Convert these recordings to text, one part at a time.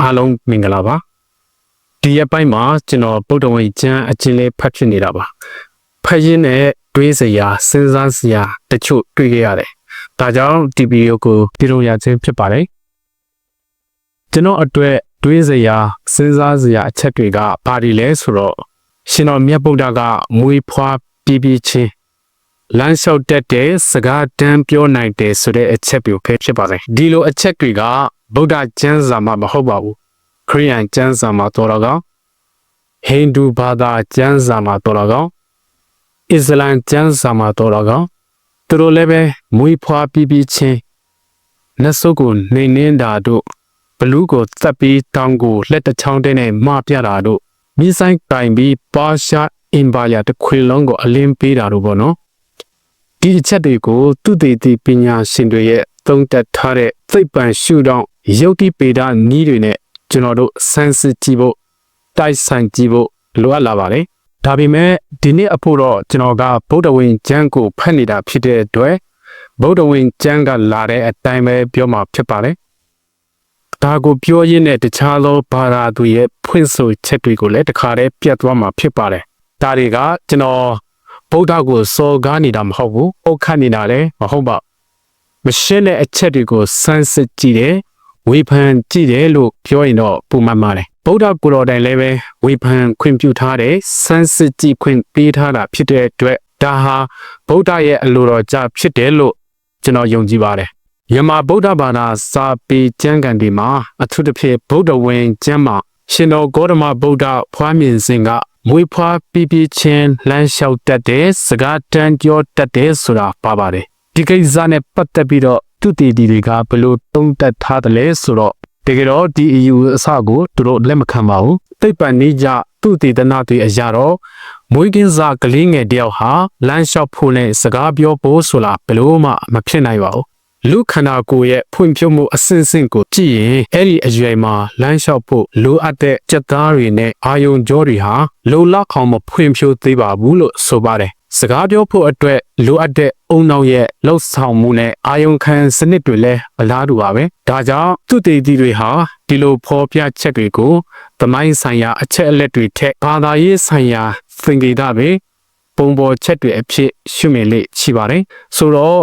အားလုံးမင်္ဂလာပါဒီရက်ပိုင်းမှာကျွန်တော်ဗုဒ္ဓဝင်ကျမ်းအချင်းလေးဖတ်ဖြစ်နေတာပါဖတ်ရင်းနဲ့တွေးစရာစဉ်းစားစရာတချို့တွေ့ခဲ့ရတယ်ဒါကြောင့်ဒီဗီဒီယိုကိုပြုလုပ်ရခြင်းဖြစ်ပါတယ်ကျွန်တော်အတွက်တွေးစရာစဉ်းစားစရာအချက်တွေကဘာတွေလဲဆိုတော့ရှင်တော်မြတ်ဗုဒ္ဓကမွေးဖွားပြီးပြီးချင်းလမ်းလျှောက်တတ်တဲ့စကားတမ်းပြောနိုင်တယ်ဆိုတဲ့အချက်မျိုးပဲဖြစ်ပါတယ်ဒီလိုအချက်တွေကဗုဒ္ဓကျမ်းစာမှာမဟုတ်ပါဘူးခရိယန်ကျမ်းစာမှာတော်တော်ကောင်းဟိန္ဒူဘာသာကျမ်းစာမှာတော်တော်ကောင်းအစ္စလမ်ကျမ်းစာမှာတော်တော်ကောင်းသူတို့လည်းပဲမွေးဖွားပြီးပြီးချင်းနတ်ဆုပ်ကိုနှိမ်နှင်းတာတို့ဘလူးကိုသက်ပြီးတောင်းကိုလက်တစ်ချောင်းတည်းနဲ့မပြတာတို့မိဆိုင်တိုင်ပြီးပါရှာအင်ပါယာတစ်ခွေလုံးကိုအလင်းပေးတာတို့ပေါ့နော်ဒီအချက်တွေကိုသူတည်တည်ပညာရှင်တွေရဲ့သုံးသက်ထားတဲ့သိပ္ပံရှုထောင့် ယုတ်တိပေဒနီးတွေနဲ့ကျွန်တော်တို့စမ်းစစ်ကြည့်ဖို့တိုက်ဆိုင်ကြည့်ဖို့လိုအပ်လာပါတယ်ဒါပေမဲ့ဒီနေ့အဖို့တော့ကျွန်တော်ကဗုဒ္ဓဝင်ကျမ်းကိုဖတ်နေတာဖြစ်တဲ့အတွက်ဗုဒ္ဓဝင်ကျမ်းကလာတဲ့အတိုင်းပဲပြောမှာဖြစ်ပါတယ်ဒါကိုပြောရင်းနဲ့တခြားသောဘာသာသူရဲ့ဖွင့်ဆိုချက်တွေကိုလည်းတခါတည်းပြတ်သွားမှာဖြစ်ပါတယ်ဒါတွေကကျွန်တော်ဗုဒ္ဓကိုစော်ကားနေတာမဟုတ်ဘူး။ဟုတ်ခတ်နေတာလည်းမဟုတ်ပါဘူးမရှင်းတဲ့အချက်တွေကိုစမ်းစစ်ကြည့်တယ် ဝေဖန်ကြည့်တယ်လို့ပြောရင်တော့ပုံမှန်ပါတယ်ဗုဒ္ဓကိုယ်တော်တိုင်လည်းပဲဝေဖန်ခွင့်ပြုထားတယ်စမ်းစစ်ကြည့်ခွင့်ပေးထားတာဖြစ်တဲ့အတွက်ဒါဟာဗုဒ္ဓရဲ့အလိုတော်ကြဖြစ်တယ်လို့ကျွန်တော်ယုံကြည်ပါတယ်မြန်မာဗုဒ္ဓဘာသာစာပေကျမ်းဂန်တွေမှာအထူးသဖြင့်ဗုဒ္ဓဝင်ကျမ်းမှာရှင်တော်ဂေါတမဗုဒ္ဓဖွားမြင်စဉ်ကမွေးဖွားပြီးပြီးချင်းလမ်းလျှောက်တတ်တဲ့စကားတန်ကြောတတ်တဲ့ဆိုတာပါပါတယ်ဒီကိစ္စနဲ့ပတ်သက်ပြီးတော့ သူတည်တည်တွေကဘယ်လိုတုံးတက်ထားတယ်လဲဆိုတော့တကယ်တော့ဒီ EU အစကိုသူတို့လက်မခံပါဘူးသိပ္ပံနည်းကြသူတည်တနာတွေအရာတော့မွေးကင်းစားကလေးငယ်တယောက်ဟာလမ်းလျှောက်ဖို့နဲ့စကားပြောဖို့ဆိုတာဘယ်လို့မှမဖြစ်နိုင်ပါဘူးလူခန္ဓာကိုယ်ရဲ့ဖွံ့ဖြိုးမှုအဆင့်ဆင့်ကိုကြည့်ရင်အဲ့ဒီအရွယ်မှာလမ်းလျှောက်ဖို့လိုအပ်တဲ့စက်သားတွေနဲ့အာယုံကြောတွေဟာလုံလောက်အောင်မဖွံ့ဖြိုးသေးပါဘူးလို့ဆိုပါတယ် စကားပြောဖို့အတွက်လိုအပ်တဲ့အုံနောက်ရဲ့လှုပ်ဆောင်မှုနဲ့အာယုံခံစနစ်တွေလည်းအလားတူပါပဲဒါကြောင့်သူတည်တည်တွေဟာဒီလိုဖော်ပြချက်တွေကိုသမိုင်းဆိုင်ရာအချက်အလက်တွေထက်ဘာသာရေးဆိုင်ရာသင်္ကေတပဲပုံပေါ်ချက်တွေအဖြစ်ရှုမြင်လေ့ရှိပါတယ်ဆိုတော့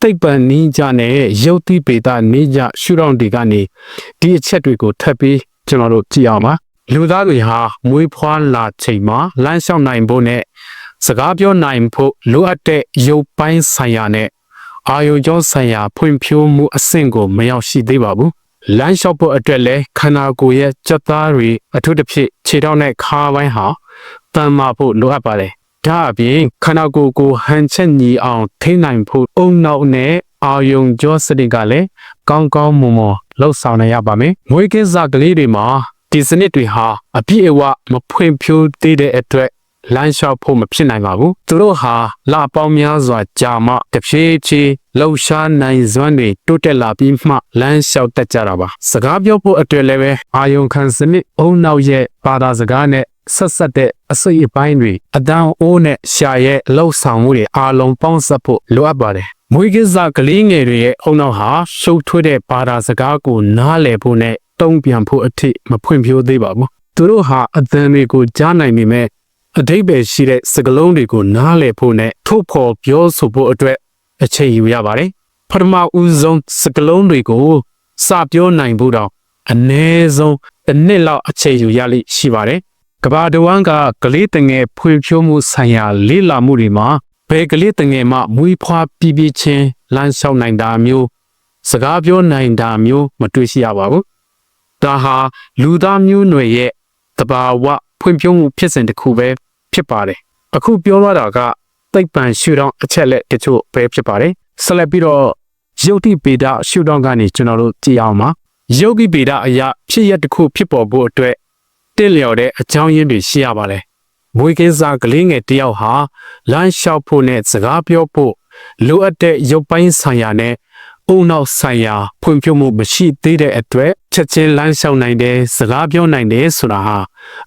သိပ္ပံနည်းကြနဲ့ယုတ်တိပေတာနည်းကြရှုထောင့်တွေကနေဒီအချက်တွေကိုထပ်ပြီးကျွန်တော်တို့ကြည့်အောင်ပါလူသားတွေဟာမွေးဖွားလာချိန်မှာလမ်းလျှောက်နိုင်ဖို့နဲ့ စကားပြောနိုင်ဖို့လိုအပ်တဲ့ရုပ်ပိုင်းဆိုင်ရာနဲ့အာယုံကြောဆိုင်ရာဖွံ့ဖြိုးမှုအဆင့်ကိုမရောက်ရှိသေးပါဘူးလမ်းလျှောက်ဖို့အတွက်လဲခန္ဓာကိုယ်ရဲ့စက်သားတွေအထူးသဖြင့်ခြေထောက်နဲ့ခါပိုင်းဟာတန်မာဖို့လိုအပ်ပါတယ်ဒါအပြင်ခန္ဓာကိုယ်ကိုဟန်ချက်ညီအောင်ထိနိုင်ဖို့အုံနောက်နဲ့အာယုံကြောစနစ်ကလည်းကောင်းကောင်းမွန်မွန်လှုပ်ဆောင်နိုင်ရပါမယ်။ငွေကင်းစားကလေးတွေမှာဒီစနစ်တွေဟာအပြည့်အဝမဖွံ့ဖြိုးသေးတဲ့အတွက် လမ်းလျှောက်ဖို့မဖြစ်နိုင်ပါဘူး။သူတို့ဟာလပေါင်းများစွာကြာမှတဖြည်းဖြည်းလှုပ်ရှားနိုင်စွမ်းတွေတိုးတက်လာပြီးမှလမ်းလျှောက်တတ်ကြတာပါ။စကားပြောဖို့အတွက်လည်းပဲအာယုံခံစနစ်အုံနောက်ရဲ့ဘာသာစကားနဲ့ဆက်ဆက်တဲ့အစိတ်အပိုင်းတွေအတန်းအိုးနဲ့ရှာရဲ့လှုပ်ဆောင်မှုတွေအားလုံးပေါင်းစပ်ဖို့လိုအပ်ပါတယ်။မွေးကစားကလေးငယ်တွေရဲ့အုံနောက်ဟာရှုပ်ထွေးတဲ့ဘာသာစကားကိုနားလည်ဖို့နဲ့တုံ့ပြန်ဖို့အထိမဖွံ့ဖြိုးသေးပါဘူး။သူတို့ဟာအသံတွေကိုကြားနိုင်ပေမဲ့ အတိတ်ပဲရှိတဲ့စကလုံးတွေကိုနားလည်ဖို့နဲ့ထုတ်ဖော်ပြောဆိုဖို့အတွက်အချိန်ယူရပါတယ်။ပထမဦးဆုံးစကလုံးတွေကိုစပြောနိုင်ဖို့တော့အနည်းဆုံးတစ်နှစ်လောက်အချိန်ယူရလိမ့်ရှိပါတယ်။ကဘာတဝမ်းကကလေးတငယ်ဖွံ့ဖြိုးမှုဆိုင်ရာလေ့လာမှုတွေမှာဘယ်ကလေးတငယ်မှမွေးဖွားပြီးပြီးချင်းလမ်းလျှောက်နိုင်တာမျိုးစကားပြောနိုင်တာမျိုးမတွေ့ရှိရပါဘူး။ဒါဟာလူသားမျိုးနွယ်ရဲ့တဘာဝ ဖွံ့ဖြိုးမှုဖြစ်စဉ်တစ်ခုပဲဖြစ်ပါတယ်။အခုပြောရတာကသိပ္ပံရှုထောင့်အချက်လက်တချို့ပဲဖြစ်ပါတယ်။ဆက်လက်ပြီးတော့ယုတ်တိပေဒရှုထောင့်ကနေကျွန်တော်တို့ကြည့်အောင်ပါ။ယုတ်တိပေဒအရာဖြစ်ရတစ်ခုဖြစ်ပေါ်ဖို့အတွက်တင့်လျော်တဲ့အကြောင်းရင်းတွေရှိရပါလေ။မွေးကင်းစားကလေးငယ်တယောက်ဟာလမ်းလျှောက်ဖို့နဲ့စကားပြောဖို့လိုအပ်တဲ့ရုပ်ပိုင်းဆိုင်ရာနဲ့အုံနောက်ဆိုင်ရာဖွံ့ဖြိုးမှုမရှိသေးတဲ့အတွက်ချက်ချင်းလမ်းလျှောက်နိုင်တယ်စကားပြောနိုင်တယ်ဆိုတာဟာ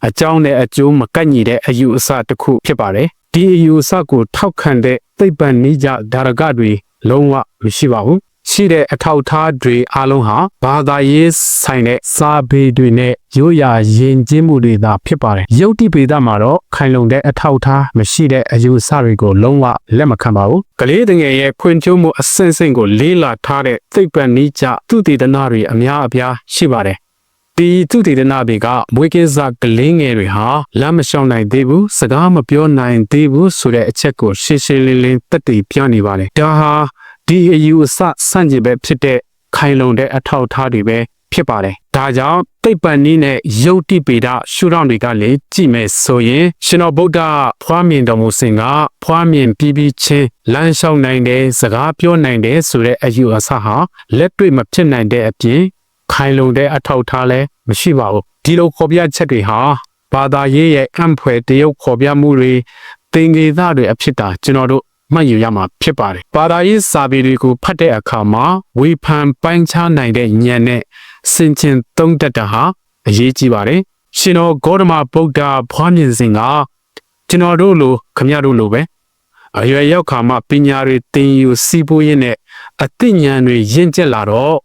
အကြောင်းနဲ့အကျိုးမကန့်ညီတဲ့အယူအဆတစ်ခုဖြစ်ပါတယ်ဒီအယူအဆကိုထောက်ခံတဲ့သိပ္ပံနည်းကြဒါရကတွေလုံးဝမရှိပါဘူးရှိတဲ့အထောက်အထားတွေအလုံးဟာဘာသာရေးဆိုင်တဲ့စာပေတွေနဲ့ရိုးရာယဉ်ကျေးမှုတွေသာဖြစ်ပါတယ်။ယုတ်တိပေဒမှာတော့ခိုင်လုံတဲ့အထောက်အထားမရှိတဲ့အယူအဆတွေကိုလုံးဝလက်မခံပါဘူး။ကလေးတငယ်ရဲ့ဖွံ့ဖြိုးမှုအဆင့်ဆင့်ကိုလေးလာထားတဲ့သိပ္ပံနည်းကျသူတည်တနာတွေအများအပြားရှိပါတယ်။ ဒီသူတည်တနာတွေကမွေးကင်းစားကလေးငယ်တွေဟာလမ်းမလျှောက်နိုင်သေးဘူးစကားမပြောနိုင်သေးဘူးဆိုတဲ့အချက်ကိုရှင်းရှင်းလင်းလင်းသက်တည်ပြနေပါတယ်။ဒါဟာဒီအယူအဆဆန့်ကျင်ဘက်ဖြစ်တဲ့ခိုင်လုံတဲ့အထောက်အထားတွေပဲဖြစ်ပါတယ်။ဒါကြောင့်သိပ္ပံနည်းနဲ့ယုတ်တိပေဒရှုထောင့်တွေကလည်းကြည့်မယ်ဆိုရင်ရှင်တော်ဗုဒ္ဓဖွားမြင်တော်မူစဉ်ကဖွားမြင်ပြီးပြီးချင်းလမ်းလျှောက်နိုင်တယ်စကားပြောနိုင်တယ်ဆိုတဲ့အယူအဆဟာလက်တွေ့မဖြစ်နိုင်တဲ့အပြင် ခိုင်လုံတဲ့အထောက်အထားလည်းမရှိပါဘူး။ဒီလိုခေါ်ပြချက်တွေဟာဘာသာရေးရဲ့အံ့ဖွယ်တရုပ်ခေါ်ပြမှုတွေသင်္ကေတတွေအဖြစ်တာကျွန်တော်တို့မှတ်ယူရမှာဖြစ်ပါတယ်။ဘာသာရေးစာပေတွေကိုဖတ်တဲ့အခါမှာဝေဖန်ပိုင်းခြားနိုင်တဲ့ဉာဏ်နဲ့စင်ကျင်သုံးတတ်တာဟာအရေးကြီးပါတယ်။ရှင်တော်ဂေါတမဗုဒ္ဓဖွားမြင်စဉ်ကကျွန်တော်တို့လိုခမရတို့လိုပဲအရွယ်ရောက်ခါမှပညာတွေသင်ယူစီးပွားရေးနဲ့အသိဉာဏ်တွေရင့်ကျက်လာတော့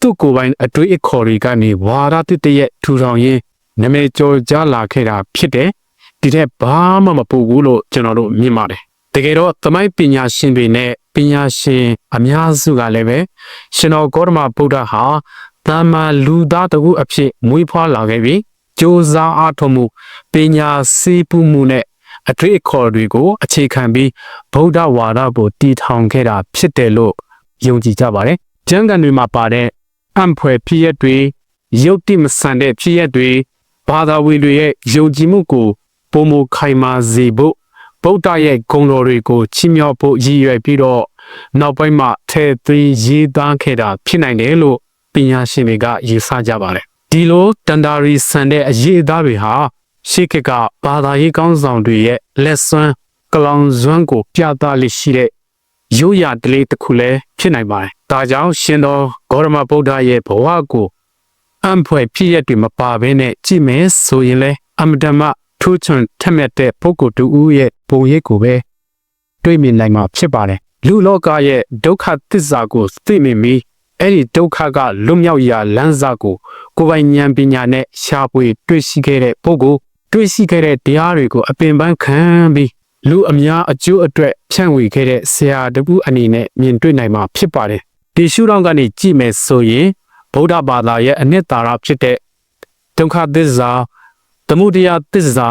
သူ့ကိုယ်ပိုင်အတွေ့အခေါ်တွေကနေဝါရတတရဲ့ထူထောင်ရင်းနမဲကြော်ကြားလာခဲ့တာဖြစ်တယ်။ဒီထက်ဘာမှမပူဘူးလို့ကျွန်တော်တို့မြင်ပါတယ်တကယ်တော့သမိုင်းပညာရှင်တွေနဲ့ပညာရှင်အများစုကလည်းပဲရှင်တော်ဂေါတမဗုဒ္ဓဟာတာမန်လူသားတခုအဖြစ်မွေးဖွားလာခဲ့ပြီးကြိုးစားအားထုတ်မှုပညာစီးပူးမှုနဲ့အထွေအခေါ်တွေကိုအခြေခံပြီးဗုဒ္ဓဝါဒကိုတည်ထောင်ခဲ့တာဖြစ်တယ်လို့ယုံကြည်ကြပါတယ်။ကျမ်းဂန်တွေမှာပါတဲ့ အံ့ဖွယ်ဖြစ်ရက်တွေရုပ်တိမဆန်တဲ့ဖြစ်ရက်တွေဘာသာဝင်တွေရဲ့ယုံကြည်မှုကိုပုံမခိုင်မာစေဖို့ဗုဒ္ဓရဲ့ဂုဏ်တော်တွေကိုချီးမြှောက်ဖို့ရည်ရွယ်ပြီးတော့နောက်ပိုင်းမှာထဲသွင်းရေးသားခဲ့တာဖြစ်နိုင်တယ်လို့ပညာရှင်တွေကယူဆကြပါတယ်ဒီလိုတန်တာရီဆန်တဲ့အရေးအသားတွေဟာရှေးခေတ်ကဘာသာရေးကောင်းဆောင်တွေရဲ့လက်စွမ်းကလောင်စွမ်းကိုပြသလိရှိတဲ့ ရိုးရာဒလေးတစ်ခုလည်းဖြစ်နိုင်ပါတယ်။ဒါကြောင့်ရှင်တော်ဂေါရမဗုဒ္ဓရဲ့ဘဝကိုအံဖွယ်ဖြစ်ရက်တွေမပါဘဲနဲ့ကြည့်မယ်ဆိုရင်လည်းအမတမထူးချွန်ထက်မြက်တဲ့ပုဂ္ဂိုလ်တူဦးရဲ့ပုံရိပ်ကိုပဲတွေ့မြင်နိုင်မှာဖြစ်ပါတယ်လူလောကရဲ့ဒုက္ခသစ္စာကိုသိမြင်ပြီးအဲ့ဒီဒုက္ခကလွတ်မြောက်ရာလမ်းစာကိုကိုယ်ပိုင်ဉာဏ်ပညာနဲ့ရှာဖွေတွေ့ရှိခဲ့တဲ့ပုဂ္ဂိုလ်တွေ့ရှိခဲ့တဲ့တရားတွေကိုအပင်ပန်းခံပြီး လူအများအကျိုးအတွက်ဖြန့်ဝေခဲ့တဲ့ဆရာတပူအနေနဲ့မြင်တွေ့နိုင်မှာဖြစ်ပါတယ်ဒီရှုထောင့်ကနေကြည့်မယ်ဆိုရင်ဗုဒ္ဓဘာသာရဲ့အနှစ်သာရဖြစ်တဲ့ဒုက္ခသစ္စာသမုဒယတစ္ဆာ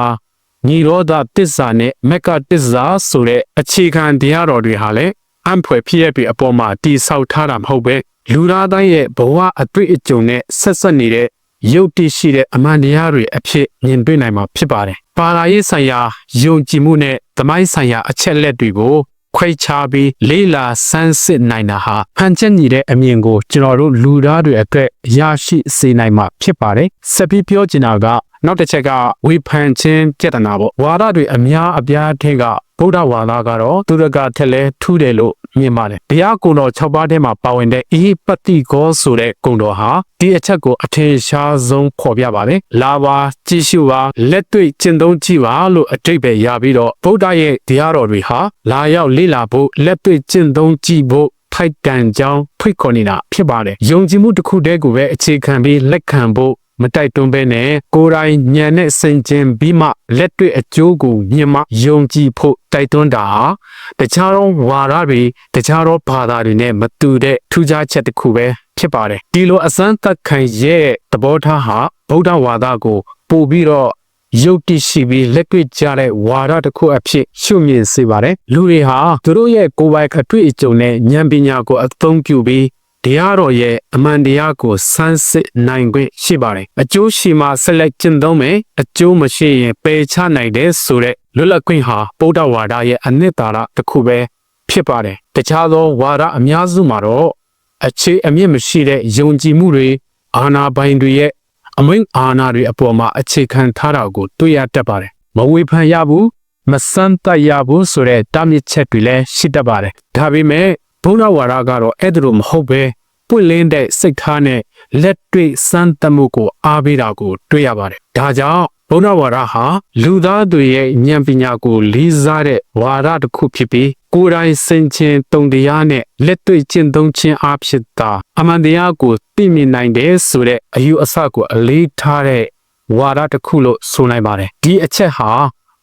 ညီရောဓတစ္ဆာနဲ့မက္ကတစ္ဆာဆိုတဲ့အခြေခံတရားတော်တွေဟာလည်းအံဖွယ်ဖြစ်ရပြီးအပေါ်မှာတည်ဆောက်ထားတာမဟုတ်ပဲလူသားတိုင်းရဲ့ဘဝအတွေ့အကြုံနဲ့ဆက်ဆက်နေတဲ့ ရုပ်တည်ရှိတဲ့အမှန်တရားတွေအဖြစ်မြင်တွေ့နိုင်မှာဖြစ်ပါတယ်။ပါရာရေးဆိုင်ရာယုံကြည်မှုနဲ့သမိုင်းဆိုင်ရာအချက်လက်တွေကိုခွဲခြားပြီးလေးလာဆန်းစစ်နိုင်တာဟာဟန်ချက်ညီတဲ့အမြင်ကိုကျွန်တော်တို့လူသားတွေအတွက်ရရှိစေနိုင်မှာဖြစ်ပါတယ်။ဆက်ပြီးပြောချင်တာက နောက်တစ်ချက်ကဝေဖန်ခြင်းကြက်တနာပေါ့ဝါဒတွေအများအပြားထက်ကဗုဒ္ဓဝါဒကတော့သူရကထက်လဲထူးတယ်လို့မြင်ပါတယ်ဘုရားကုံတော်6ပါးထဲမှာပါဝင်တဲ့အေဟပတိကောဆိုတဲ့ကုံတော်ဟာဒီအချက်ကိုအထင်ရှားဆုံးဖော်ပြပါတယ်လာပါကြည့်ရှုပါလက်တွေ့ကျင့်သုံးကြည့်ပါလို့အတိတ်ပဲရပြီးတော့ဗုဒ္ဓရဲ့တရားတော်တွေဟာလာရောက်လေ့လာဖို့လက်တွေ့ကျင့်သုံးကြည့်ဖို့ထိုက်တန်ကြောင်းဖိတ်ခေါ်နေတာဖြစ်ပါတယ်ယုံကြည်မှုတစ်ခုတည်းကိုပဲအခြေခံပြီးလက်ခံဖို့ မတိုက်တွန်းဘဲနဲ့ကိုယ်တိုင်ညံနဲ့စင်ကျင်ပြီးမှလက်တွေ့အကျိုးကိုမြင်မှယုံကြည်ဖို့တိုက်တွန်းတာဟာတခြားသောဝါဒတွေတခြားသောဘာသာတွေနဲ့မတူတဲ့ထူးခြားချက်တစ်ခုပဲဖြစ်ပါတယ်ဒီလိုအစမ်းသက်ခံရဲ့သဘောထားဟာဗုဒ္ဓဝါဒကိုပို့ပြီးတော့ရုပ်တည်ရှိပြီးလက်တွေ့ကြတဲ့ဝါဒတစ်ခုအဖြစ်ရှုမြင်စေပါတယ်လူတွေဟာသူတို့ရဲ့ကိုယ်ပိုင်အတွေ့အကြုံနဲ့ဉာဏ်ပညာကိုအသုံးပြုပြီး တရားတော်ရဲ့အမှန်တရားကိုစမ်းစစ်နိုင်ခွင့်ရှိပါတယ်အကျိုးရှိမှဆက်လက်ကျင့်သုံးမယ်အကျိုးမရှိရင်ပယ်ချနိုင်တယ်ဆိုတဲ့လွတ်လပ်ခွင့်ဟာဗုဒ္ဓဝါဒရဲ့အနှစ်သာရတစ်ခုပဲဖြစ်ပါတယ်တခြားသောဝါဒအများစုမှာတော့အခြေအမြင့်မရှိတဲ့ယုံကြည်မှုတွေအာဏာပိုင်တွေရဲ့အမိန့်အာဏာတွေအပေါ်မှာအခြေခံထားတာကိုတွေ့ရတတ်ပါတယ်မဝေဖန်ရဘူးမစမ်းတတ်ရဘူးဆိုတဲ့တာမြစ်ချက်တွေလည်းရှိတတ်ပါတယ်ဒါပေမဲ့ဘုရားဝါဒကတော့အဲ့ဒါလိုမဟုတ်ပဲ ပွင့်လင်းတဲ့စိတ်ထားနဲ့လက်တွေ့စမ်းသပ်မှုကိုအားပေးတာကိုတွေ့ရပါတယ်။ဒါကြောင့်ဘုရားဝါဒဟာလူသားတွေရဲ့ဉာဏ်ပညာကိုလေးစားတဲ့ဝါဒတစ်ခုဖြစ်ပြီးကိုယ်တိုင်စင်ချင်းတုံတရားနဲ့လက်တွေ့ကျင့်သုံးခြင်းအဖြစ်သာအမှန်တရားကိုသိမြင်နိုင်တယ်ဆိုတဲ့အယူအဆကိုအလေးထားတဲ့ဝါဒတစ်ခုလို့ဆိုနိုင်ပါတယ်ဒီအချက်ဟာ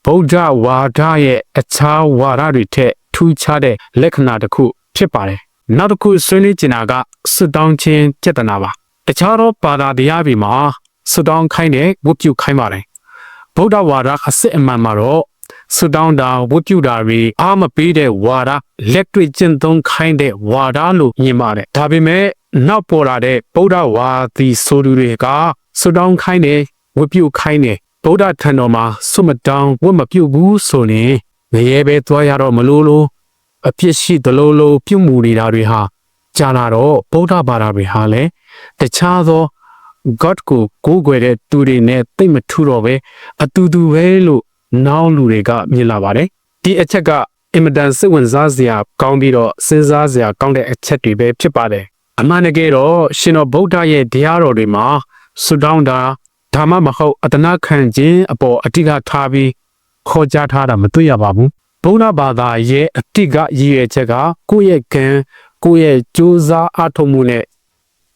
ဗုဒ္ဓဝါဒရဲ့အခြားဝါဒတွေထက်ထူးခြားတဲ့လက္ခဏာတစ်ခုဖြစ်ပါတယ်နောက်တစ်ခုဆွေးနွေးချင်တာက စွတ်တောင်းခြင်းចេတနာပါတခြားသောဘာသာတရားတွေမှာစွတ်တောင်းခိုင်းတဲ့ဝတ်ပြုခိုင်းပါတယ်ဗုဒ္ဓဝါဒအစစ်အမှန်မှာတော့ဆူတောင်းတာဝတ်ပြုတာတွေအားမပေးတဲ့ဝါဒလက်တွေ့ကျင့်သုံးခိုင်းတဲ့ဝါဒလို့မြင်ပါတယ်ဒါပေမဲ့နောက်ပေါ်လာတဲ့ဗုဒ္ဓဝါဒီဆိုသူတွေကဆူတောင်းခိုင်းတယ်ဝတ်ပြုခိုင်းတယ်ဗုဒ္ဓထံတော်မှာဆွမတောင်းဝတ်မပြုဘူးဆိုရင်ငရဲပဲသွားရတော့မလို့လို့အဖြစ်ရှိသလိုလိုပြုမှုနေတာတွေဟာ ကြာလာတော့ဗုဒ္ဓဘာသာတွေဟာလည်းတခြားသော God ကိုကိုးကွယ်တဲ့သူတွေနဲ့တိတ်မထူတော့ပဲအတူတူပဲလို့နောက်လူတွေကမြင်လာပါတယ်ဒီအချက်ကအင်မတန်စိတ်ဝင်စားစရာကောင်းပြီးတော့စဉ်းစားစရာကောင်းတဲ့အချက်တွေပဲဖြစ်ပါတယ်အမှန်တကယ်တော့ရှင်တော်ဗုဒ္ဓရဲ့တရားတော်တွေမှာဆုတောင်းတာဓမ္မမဟုတ်အတနာခံခြင်းအပေါ်အတိကထားပြီးခေါ်ကြားထားတာမတွေ့ရပါဘူးဗုဒ္ဓဘာသာရဲ့အတိကရည်ရွယ်ချက်ကကိုယ့်ရဲ့ကံ ကိုယ့်ရဲ့ကြိုးစားအထောက်မှုနဲ့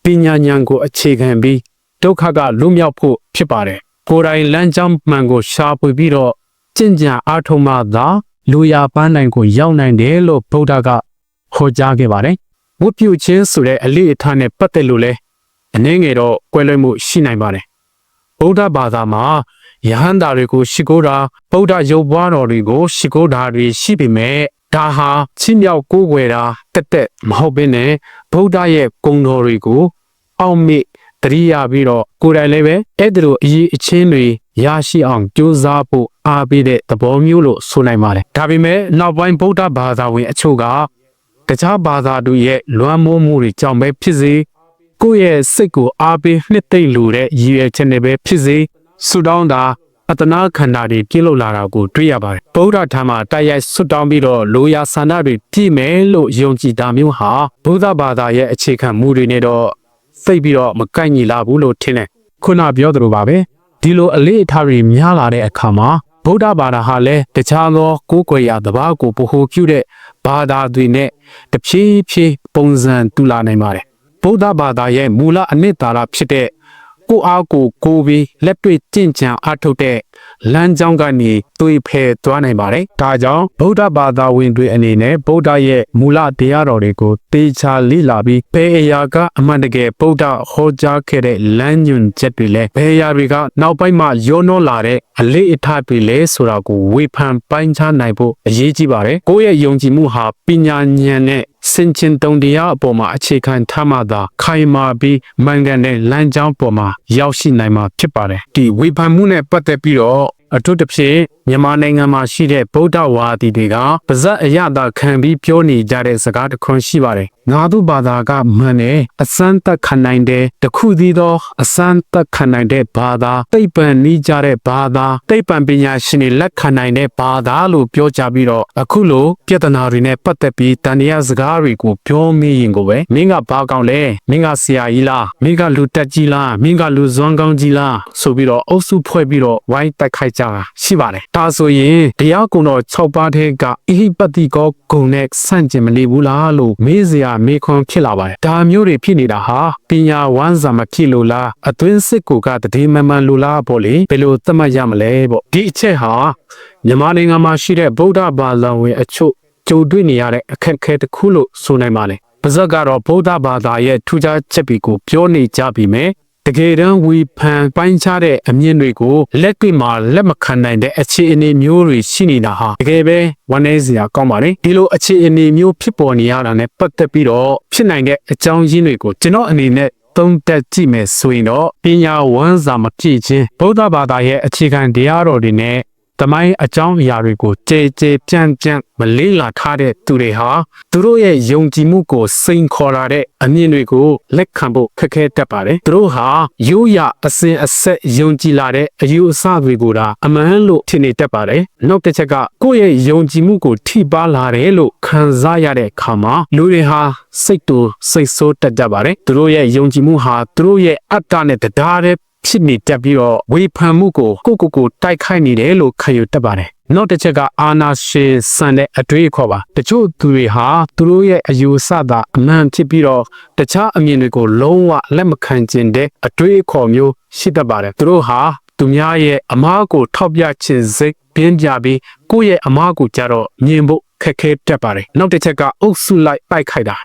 ပညာဉာဏ်ကိုအခြေခံပြီးဒုက္ခကလွတ်မြောက်ဖို့ဖြစ်ပါတယ်ကိုယ်တိုင်လမ်းကြောင်းမှန်ကိုရှာဖွေပြီးတော့ကျင့်ကြံအားထုတ်မှသာလူရပန်းနိုင်ကိုရောက်နိုင်တယ်လို့ဗုဒ္ဓကဟောကြားခဲ့ပါတယ်ဝတ်ပြုခြင်းဆိုတဲ့အလေးအထားနဲ့ပတ်သက်လို့လဲအနည်းငယ်တော့ကွဲလွဲမှုရှိနိုင်ပါတယ်ဗုဒ္ဓဘာသာမှာယဟန်တာတွေကိုရှိခိုးတာဗုဒ္ဓရုပ်ပွားတော်တွေကိုရှိခိုးတာတွေရှိပေမဲ့ ဒါဟာချင်းမြောက်ကိုးကွယ်တာတက်တက်မဟုတ်ဘဲနဲ့ဗုဒ္ဓရဲ့ဂုဏ်တော်တွေကိုအောက်မေ့တရိယာပြီးတော့ကိုယ်တိုင်လည်းပဲအဲ့ဒီလိုအရေးအချင်းတွေရရှိအောင်ကြိုးစားဖို့အားပေးတဲ့သဘောမျိုးလို့ဆိုနိုင်ပါတယ်ဒါပေမဲ့နောက်ပိုင်းဗုဒ္ဓဘာသာဝင်အချို့ကတခြားဘာသာတွေရဲ့လွမ်းမိုးမှုတွေကြောင့်ပဲဖြစ်စေကိုယ့်ရဲ့စိတ်ကိုအားပေးနှစ်သိမ့်လို့တဲ့ရည်ရွယ်ချက်နဲ့ပဲဖြစ်စေဆူတောင်းတာ အတနာခန္ဓာတွေပြည့်လို့လာတာကိုတွေ့ရပါတယ်ဗုဒ္ဓဓမ္မတိုက်ရိုက်ဆွတ်တောင်းပြီးတော့လိုရာဆန္ဒတွေပြည့်မယ်လို့ယုံကြည်တာမျိုးဟာဗုဒ္ဓဘာသာရဲ့အခြေခံမူတွေနဲ့တော့စိတ်ပြီးတော့မကိုက်ညီလာဘူးလို့ထင်တယ်ခုနပြောသလိုပါပဲဒီလိုအလေးအထားတွေများလာတဲ့အခါမှာဗုဒ္ဓဘာသာဟာလည်းတခြားသောကိုးကွယ်ရာတပါးကိုပဟိုပြုတဲ့ဘာသာတွေနဲ့တဖြည်းဖြည်းပုံစံတူလာနိုင်ပါတယ်ဗုဒ္ဓဘာသာရဲ့မူလအနှစ်သာရဖြစ်တဲ့ ကိုအားကိုကိုးပြီးလက်တွေ့ကျင့်ကြံအားထုတ်တဲ့လမ်းကြောင်းကနေတွေးဖယ်သွားနိုင်ပါတယ်။ဒါကြောင့်ဗုဒ္ဓဘာသာဝင်တွေအနေနဲ့ဗုဒ္ဓရဲ့မူလတရားတော်တွေကိုတေချာလေ့လာပြီးဘယ်အရာကအမှန်တကယ်ဗုဒ္ဓဟောကြားခဲ့တဲ့လမ်းညွှန်ချက်တွေလဲဘယ်အရာတွေကနောက်ပိုင်းမှာရောနှောလာတဲ့အလေးအထားတွေလဲဆိုတာကိုဝေဖန်ပိုင်းခြားနိုင်ဖို့အရေးကြီးပါတယ်။ကိုယ့်ရဲ့ယုံကြည်မှုဟာပညာဉာဏ်နဲ့စင်ချင်တုံတရားအပေါ်မှာအခြေခံထားမှသာခိုင်မာပြီးမှန်ကန်တဲ့လမ်းကြောင်းပေါ်မှာရောက်ရှိနိုင်မှာဖြစ်ပါတယ်ဒီဝေဖန်မှုနဲ့ပတ်သက်ပြီးတော့အထူးသဖြင့်မြန်မာနိုင်ငံမှာရှိတဲ့ဗုဒ္ဓဝါဒီတွေကပါဇက်အရသာခံပြီးပြောနေကြတဲ့စကားတစ်ခွန်းရှိပါတယ်ငါတို့ဘာသာကမှန်တယ်အစမ်းသက်ခံနိုင်တဲ့တခုတည်းသောအစမ်းသက်ခံနိုင်တဲ့ဘာသာသိပ္ပံနီးကြတဲ့ဘာသာသိပ္ပံပညာရှင်တွေလက်ခံနိုင်တဲ့ဘာသာလို့ပြောကြပြီးတော့အခုလိုပြဿနာတွေနဲ့ပတ်သက်ပြီးတန်တရားစကားတွေကိုပြောမိရင်ကိုပဲမင်းကဘာကောင်းလဲမင်းကဆရာကြီးလားမင်းကလူတက်ကြီးလားမင်းကလူဇွမ်းကောင်းကြီးလားဆိုပြီးတော့အုပ်စုဖွဲ့ပြီးတော့ဝိုင်းတိုက်ခိုက်ကြတာရှိပါတယ်ဒါဆိုရင်တရားကုံတော်6ပါးထဲကဣဟိပတိကောဂုံနဲ့ဆန့်ကျင်မနေဘူးလားလို့မေးစရာမေးခွန်းဖြစ်လာပါတယ်ဒါမျိုးတွေဖြစ်နေတာဟာပညာဝမ်းစာမဖြစ်လို့လားအတွင်းစစ်ကိုကတတိမမှန်လို့လားပေါ့လေဘယ်လိုသတ်မှတ်ရမလဲပေါ့ဒီအချက်ဟာမြန်မာနိုင်ငံမှာရှိတဲ့ဗုဒ္ဓဘာသာဝင်အချို့ကြုံတွေ့နေရတဲ့အခက်အခဲတစ်ခုလို့ဆိုနိုင်ပါတယ်ပါဇက်ကတော့ဗုဒ္ဓဘာသာရဲ့ထူးခြားချက်တွေကိုပြောနေကြပြီမယ် တကယ်တမ်းဝီဖန်ပိုင်းခြားတဲ့အမြင့်တွေကိုလက်တွေ့မှာလက်မခံနိုင်တဲ့အခြေအနေမျိုးတွေရှိနေတာဟာတကယ်ပဲဝမ်းနည်းစရာကောင်းပါတယ်ဒီလိုအခြေအနေမျိုးဖြစ်ပေါ်နေရတာနဲ့ပတ်သက်ပြီးတော့ဖြစ်နိုင်တဲ့အကြောင်းရင်းတွေကိုကျွန်တော်အနေနဲ့သုံးသက်ကြည့်မယ်ဆိုရင်တော့ပညာဝမ်းစာမပြည့်ခြင်းဗုဒ္ဓဘာသာရဲ့အခြေခံတရားတော်တွေနဲ့ တမိုင်းအကြောင်းအရာတွေကိုကြဲကြဲပြန့်ပြန့်မလေးလာထားတဲ့သူတွေဟာသူတို့ရဲ့ယုံကြည်မှုကိုစိန်ခေါ်လာတဲ့အမြင်တွေကိုလက်ခံဖို့ခက်ခဲတတ်ပါတယ်သူတို့ဟာရိုးရအစဉ်အဆက်ယုံကြည်လာတဲ့အယူအဆတွေကိုဒါအမှန်လို့ထင်နေတတ်ပါတယ်နောက်တစ်ချက်ကကိုယ့်ရဲ့ယုံကြည်မှုကိုထိပါလာတယ်လို့ခံစားရတဲ့အခါမှာလူတွေဟာစိတ်တူစိတ်ဆိုးတတ်ကြပါတယ်သူတို့ရဲ့ယုံကြည်မှုဟာသူတို့ရဲ့အတ္တနဲ့တရားတဲ့ ဖြစ်နေတတ်ပြီးတော့ဝေဖန်မှုကိုကိုကိုကိုတိုက်ခိုက်နေတယ်လို့ခံယူတတ်ပါတယ်နောက်တစ်ချက်ကအာနာရှင်ဆန်တဲ့အတွေးအခေါ်ပါတချို့သူတွေဟာသူတို့ရဲ့အယူဆတာအမှန်ဖြစ်ပြီးတော့တခြားအမြင်တွေကိုလုံးဝလက်မခံကျင်တဲ့အတွေးအခေါ်မျိုးရှိတတ်ပါတယ်သူတို့ဟာသူများရဲ့အမားကိုထောက်ပြခြင်းစိတ်ပြင်းပြပြီးကိုယ့်ရဲ့အမားကိုကြတော့မြင်ဖို့ခက်ခဲတတ်ပါတယ်နောက်တစ်ချက်ကအုပ်စုလိုက်ပိုက်ခိုက်တာ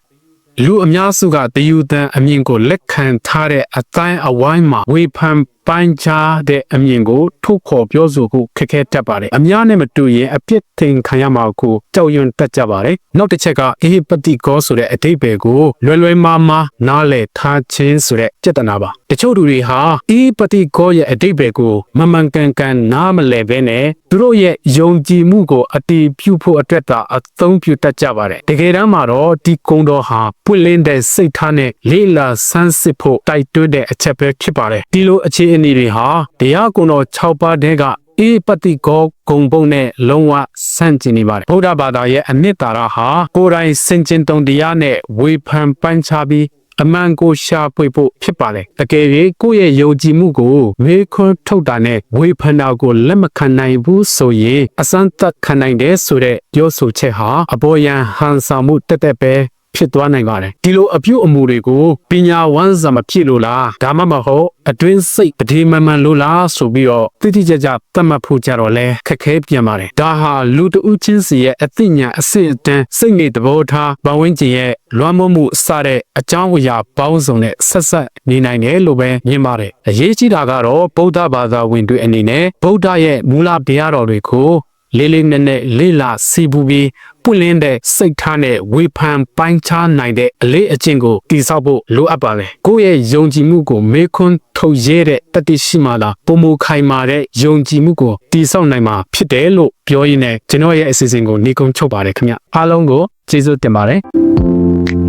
လူအများစုကတယူတန်အမြင်ကိုလက်ခံထားတဲ့အတိုင်းအဝိုင်းမှာဝေဖန် ပိုင်းခြားတဲ့အမြင်ကိုထုတ်ခေါ်ပြောဆိုဖို့ခက်ခဲတတ်ပါတယ်အများနဲ့မတူရင်အပြစ်တင်ခံရမှာကိုကြောက်ရွံ့တတ်ကြပါတယ်နောက်တစ်ချက်ကအေဟိပတိကောဆိုတဲ့အတိတ်ပဲကိုလွယ်လွယ်မာမာနားလည်ထားခြင်းဆိုတဲ့စေတနာပါတချို့လူတွေဟာအေဟိပတိကောရဲ့အတိတ်ပဲကိုမမှန်ကန်ကန်နားမလည်ဘဲနဲ့သူတို့ရဲ့ယုံကြည်မှုကိုအတီးပြုဖို့အတွက်သာအသုံးပြုတတ်ကြပါတယ်တကယ်တမ်းမှာတော့ဒီကုံတော်ဟာပွင့်လင်းတဲ့စိတ်ထားနဲ့လေးလာဆန်းစစ်ဖို့တိုက်တွန်းတဲ့အချက်ပဲဖြစ်ပါတယ်ဒီလိုအခြေအနေတွေဟာတရားကုံတော်6ပါးတည်းကအေပတိကောဂုံပုံနဲ့လုံးဝဆန့်ကျင်နေပါတယ်ဗုဒ္ဓဘာသာရဲ့အနှစ်သာရဟာကိုယ်တိုင်စင်ကျင်တုံတရားနဲ့ဝေဖန်ပိုင်းခြားပြီးအမှန်ကိုရှာဖွေဖို့ဖြစ်ပါတယ်။တကယ်၍ကိုယ့်ရဲ့ယုံကြည်မှုကိုမေခွန်းထုတ်တာနဲ့ဝေဖန်တာကိုလက်မခံနိုင်ဘူးဆိုရင်အစမ်းသက်ခံနိုင်တယ်ဆိုတဲ့ပြောဆိုချက်ဟာအပေါ်ယံဟန်ဆောင်မှုတက်တက်ပဲ ဖြစ်သွားနိုင်ပါတယ်ဒီလိုအပြုအမူတွေကိုပညာဝမ်းစာမဖြစ်လို့လားဒါမှမဟုတ်အတွင်းစိတ်ပတိမန်မှန်လို့လားဆိုပြီးတော့တိတိကျကျသတ်မှတ်ဖို့ကြတော့လဲခက်ခဲပြန်ပါတယ်ဒါဟာလူတဦးချင်းစီရဲ့အသိဉာဏ်အစစ်အတန်းစိတ်နေသဘောထားဘဝင်းကျင်ရဲ့လွမ်းမိုးမှုစတဲ့အကြောင်းအရာပေါင်းစုံနဲ့ဆက်ဆက်နေနိုင်တယ်လို့ပဲမြင်ပါတယ်အရေးကြီးတာကတော့ဗုဒ္ဓဘာသာဝင်တွေအနေနဲ့ဗုဒ္ဓရဲ့မူလတရားတော်တွေကိုလေးလေးနက်နက်လေးလာစီပူပြီး ပွင့်လင်းတဲ့စိတ်ထားနဲ့ဝေဖန်ပိုင်းခြားနိုင်တဲ့အလေးအကျင့်ကိုတည်ဆောက်ဖို့လိုအပ်ပါတယ်။ကိုယ့်ရဲ့ယုံကြည်မှုကိုမေခွန်းထုတ်ရဲတဲ့တတိရှိမှသာပုံမခိုင်မာတဲ့ယုံကြည်မှုကိုတည်ဆောက်နိုင်မှာဖြစ်တယ်လို့ပြောရင်းနဲ့ကျွန်တော်ရဲ့အစီအစဉ်ကိုနေကုန်းချုပ်ပါတယ်ခင်ဗျ။အားလုံးကိုကျေးဇူးတင်ပါတယ်။